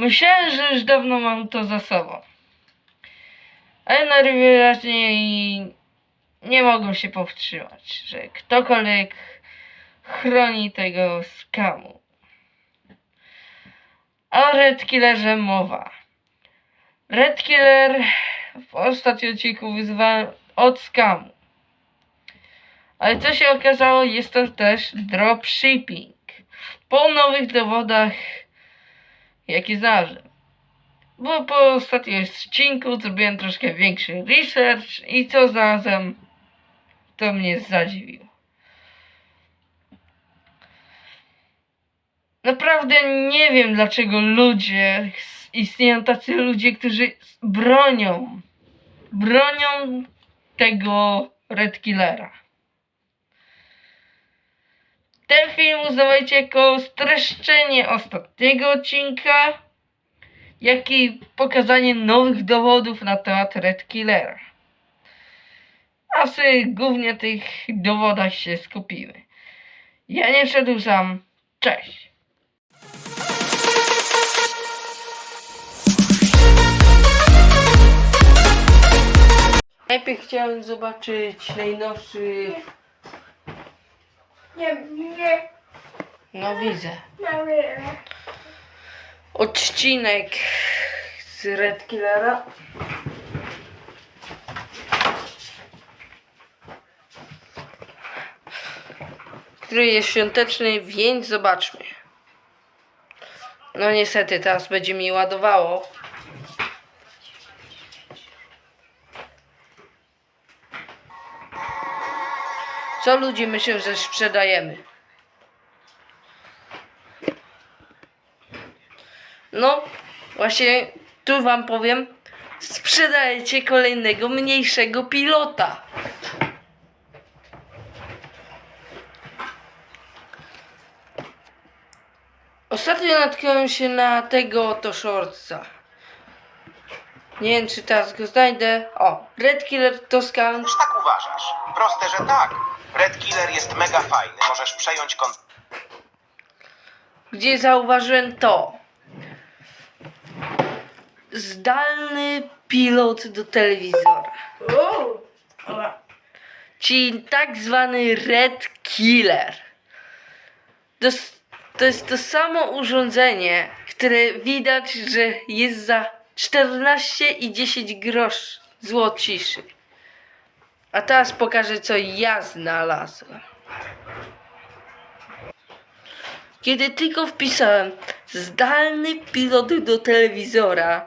Myślałem, że już dawno mam to za sobą. Ale najwyraźniej nie mogłem się powstrzymać, że ktokolwiek chroni tego skamu. O Red Killerze mowa. Red Killer w ostatnim odcinku wyzwałem od skamu. Ale co się okazało, jest to też dropshipping. Po nowych dowodach, jakie znalazłem. Bo po ostatnim odcinku zrobiłem troszkę większy research i co znalazłem, to mnie zadziwiło. Naprawdę nie wiem, dlaczego ludzie, istnieją tacy ludzie, którzy bronią, bronią tego Red Killera. Ten film uznawajcie jako streszczenie ostatniego odcinka, jak i pokazanie nowych dowodów na temat Red Killera. A sobie głównie tych dowodach się skupimy. Ja nie przedłużam. Cześć! Najpierw chciałem zobaczyć najnowszy. Nie, nie, No widzę. odcinek z Red Killera. Który jest świąteczny, więc zobaczmy. No niestety teraz będzie mi ładowało. Co ludzie myślą, że sprzedajemy? No, właśnie tu wam powiem, sprzedajecie kolejnego mniejszego pilota. Ostatnio natknąłem się na tego oto shortsa. Nie wiem, czy teraz go znajdę. O, Red Killer Toscan. Już tak uważasz. Proste, że tak. Red Killer jest mega fajny. Możesz przejąć kontrolę. gdzie zauważyłem to. Zdalny pilot do telewizora. Uuu. Czyli tak zwany Red Killer. To, jest to samo urządzenie, które widać, że jest za 14 i 10 grosz złociszy. A teraz pokażę, co ja znalazłem. Kiedy tylko wpisałem zdalny pilot do telewizora,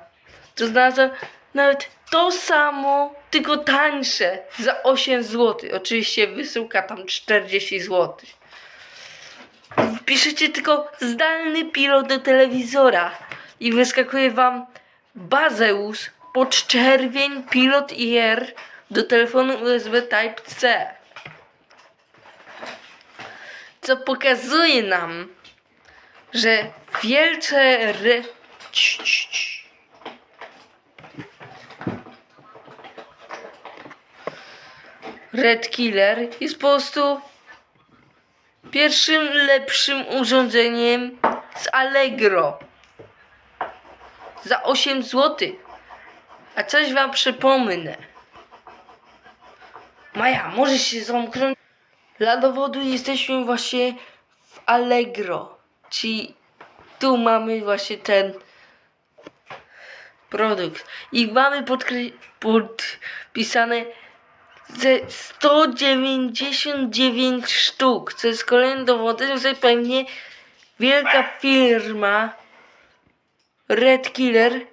to znalazłem nawet to samo, tylko tańsze za 8 zł. Oczywiście wysyłka tam 40 zł. Wpiszecie tylko zdalny pilot do telewizora i wyskakuje wam Bazeus podczerwień pilot IR do telefonu USB Type-C. Co pokazuje nam, że wielce cii. Red Killer jest po prostu pierwszym lepszym urządzeniem z Allegro. Za 8 zł. A coś wam przypomnę. Maja, możesz się zamknąć? Dla dowodu jesteśmy właśnie w Allegro. Czyli tu mamy właśnie ten produkt. I mamy podpisane ze 199 sztuk, co jest kolejnym dowodem, że pewnie wielka firma Red Killer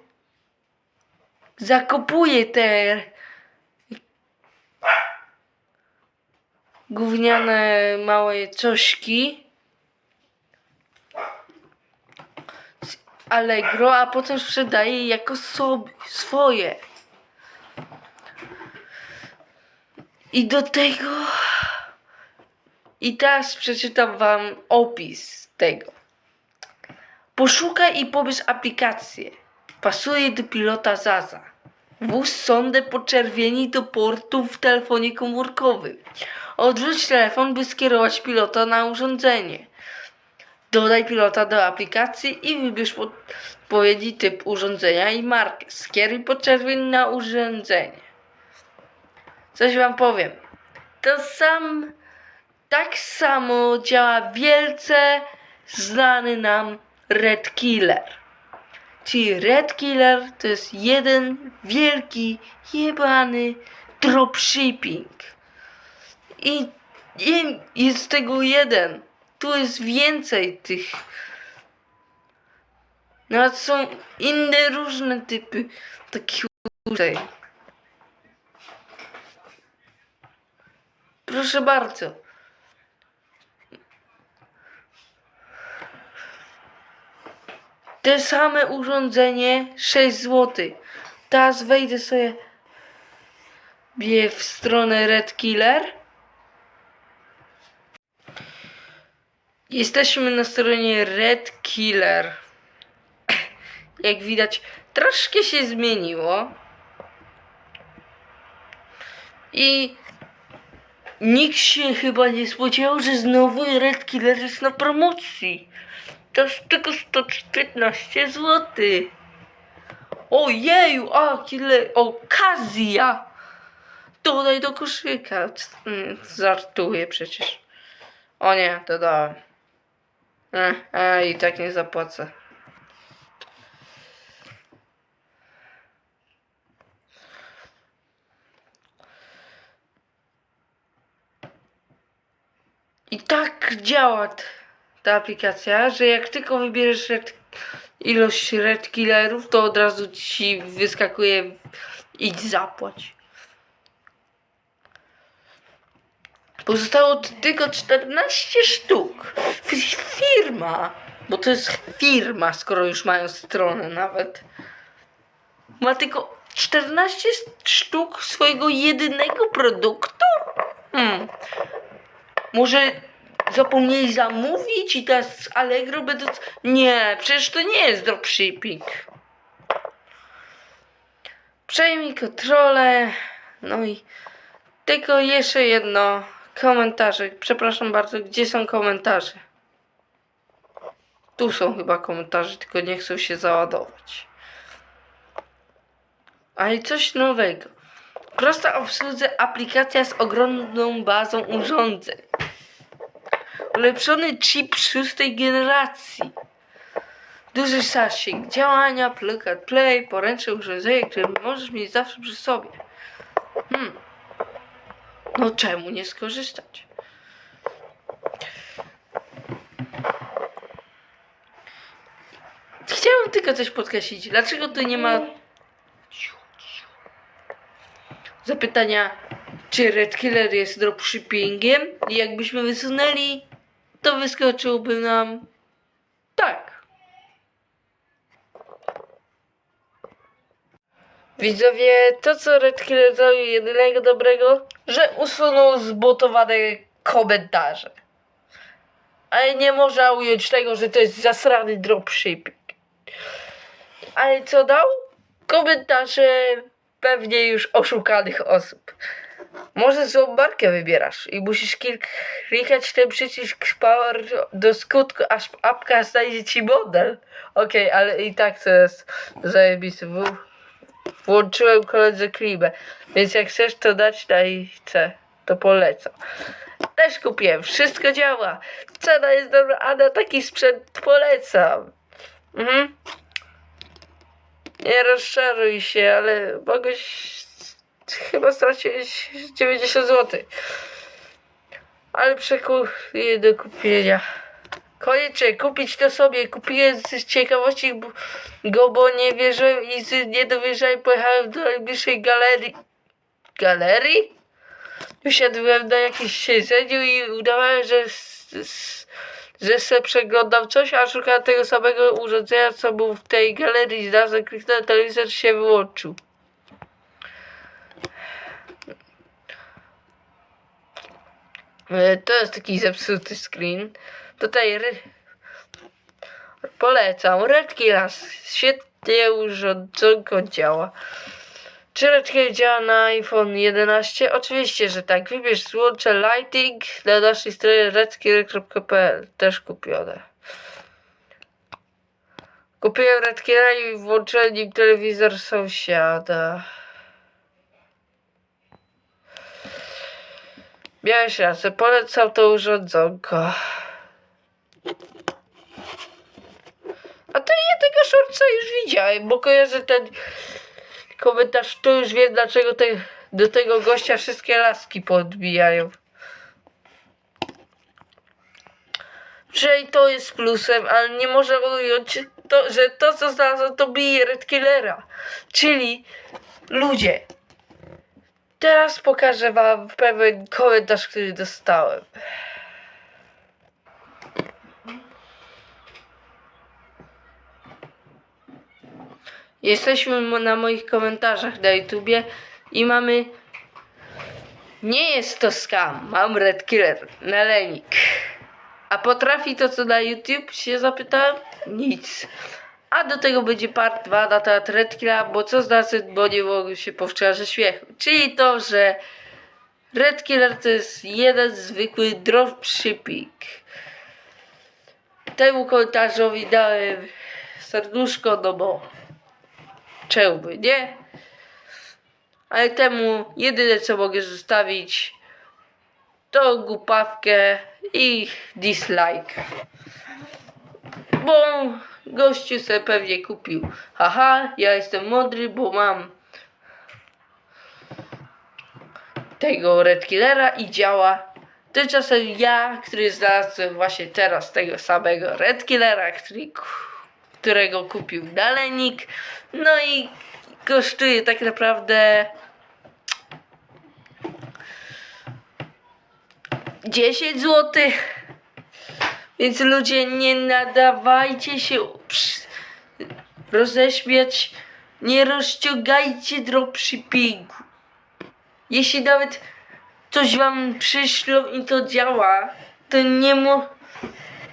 zakopuje te gówniane małe cośki Allegro, a potem sprzedaje jako sobie, swoje. I do tego. I teraz przeczytam wam opis tego. Poszukaj i pobierz aplikację. Pasuje do pilota Zaza. Włóż sondę poczerwieni do portu w telefonie komórkowym. Odwróć telefon, by skierować pilota na urządzenie. Dodaj pilota do aplikacji i wybierz pod, odpowiedzi typ urządzenia i markę. Skieruj podczerwień na urządzenie. Coś wam powiem. To sam, tak samo działa wielce znany nam Red Killer. Czyli Red Killer to jest jeden wielki, jebany dropshipping. I, jest tego jeden. Tu jest więcej tych. Nawet są inne różne typy takich tutaj. Proszę bardzo. Te same urządzenie 6 zł. Teraz wejdę sobie bie w stronę Red Killer. Jesteśmy na stronie Red Killer. Jak widać, troszkę się zmieniło. I nikt się chyba nie spodziewał, że znowu Red Killer jest na promocji. To jest tylko 115 zł. Ojeju, a killer, okazja. Dodaj do koszyka. Mm, Żartuję przecież. O nie, dodałem. E, e, i tak nie zapłacę. I tak działa ta aplikacja, że jak tylko wybierzesz red, ilość red killerów, to od razu ci wyskakuje idź zapłać. Pozostało tylko 14 sztuk. Firma, bo to jest firma, skoro już mają stronę nawet. Ma tylko 14 sztuk swojego jedynego produktu? Hmm. Może zapomnieli zamówić i teraz z Allegro będą... Nie, przecież to nie jest dropshipping. Przejmij kontrolę. No i tylko jeszcze jedno. Komentarze. Przepraszam bardzo, gdzie są komentarze? Tu są chyba komentarze, tylko nie chcą się załadować. Ale coś nowego. Prosta obsłudze aplikacja z ogromną bazą urządzeń. Ulepszony chip szóstej generacji. Duży zasięg działania, plug and play, poręczne urządzenie, które możesz mieć zawsze przy sobie. Hmm. No czemu nie skorzystać? Chciałam tylko coś podkreślić. Dlaczego tu nie ma zapytania, czy Red Killer jest dropshippingiem? I jakbyśmy wysunęli, to wyskoczyłby nam tak. Widzowie, to co Red Killer zrobił jedynego dobrego, że usunął zbotowane komentarze. Ale nie można ująć tego, że to jest zasrany dropshipping. Ale co dał? Komentarze pewnie już oszukanych osób. Może złą markę wybierasz i musisz klikać ten przycisk power do skutku, aż apka znajdzie ci model. Okej, ale i tak to jest zajebisty. Włączyłem koledze klimę, więc jak chcesz to dać na C, to polecam. Też kupiłem, wszystko działa. Cena jest dobra, a na taki sprzęt polecam. Mhm. Nie rozczaruj się, ale mogłeś chyba stracić 90 zł. Ale przekupię do kupienia. Koniecznie kupić to sobie. Kupiłem z ciekawości go, bo nie wierzyłem i z niedowierzaniem pojechałem do najbliższej galerii. Galerii? Usiadłem na jakimś siedzeniu i udawałem, że, że se przeglądam coś, a szukałem tego samego urządzenia, co był w tej galerii. Znalazłem, kliknąłem telewizor się wyłączył. To jest taki zepsuty screen. Tutaj ry... polecam. Red Killers. Świetnie urządzonko działa. Czy Red Killer działa na iPhone 11? Oczywiście, że tak. Wybierz złącze Lighting na naszej stronie redkiller.pl. Też kupione. Kupiłem Redkilla i włączyłem nim telewizor sąsiada. Miałeś rację, polecam to urządzonko. A to ja tego szorca już widziałem, bo kojarzę ten komentarz, to już wiem dlaczego te, do tego gościa wszystkie laski podbijają. Że i to jest plusem, ale nie może ująć to, że to co znalazłem to bije Red Killera. Czyli ludzie. Teraz pokażę wam pewien komentarz, który dostałem. Jesteśmy na moich komentarzach na YouTubie i mamy. Nie jest to scam, mam Red Killer, nalenik. A potrafi to co na YouTube? Się zapytałem? Nic. A do tego będzie part 2 na temat Red Killa, bo co znaczy, bo nie mogę się powstrzymać ze śmiechu. Czyli to, że Red Killer to jest jeden zwykły dropshipping. Temu komentarzowi dałem serduszko, no bo czemu by nie? Ale temu jedyne co mogę zostawić to głupawkę i dislike. Bo gościu sobie pewnie kupił. Haha, ja jestem mądry, bo mam tego Red Killera i działa. Tymczasem ja, który znalazłem właśnie teraz tego samego Red Killera, który, którego kupił Dalenik, no i kosztuje tak naprawdę 10 zł. Więc ludzie nie nadawajcie się roześmiać, nie rozciągajcie dropshippingu. Jeśli nawet coś wam przyślą i to działa, to nie mo...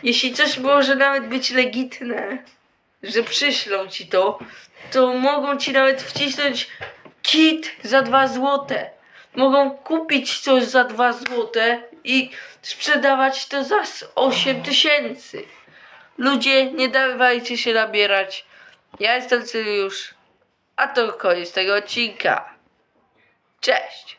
Jeśli coś może nawet być legitne, że przyślą ci to, to mogą ci nawet wcisnąć kit za 2 złote. Mogą kupić coś za 2 złote i sprzedawać to za 8 tysięcy. Ludzie, nie dawajcie się nabierać. Ja jestem Cyliusz, a to koniec tego odcinka. Cześć!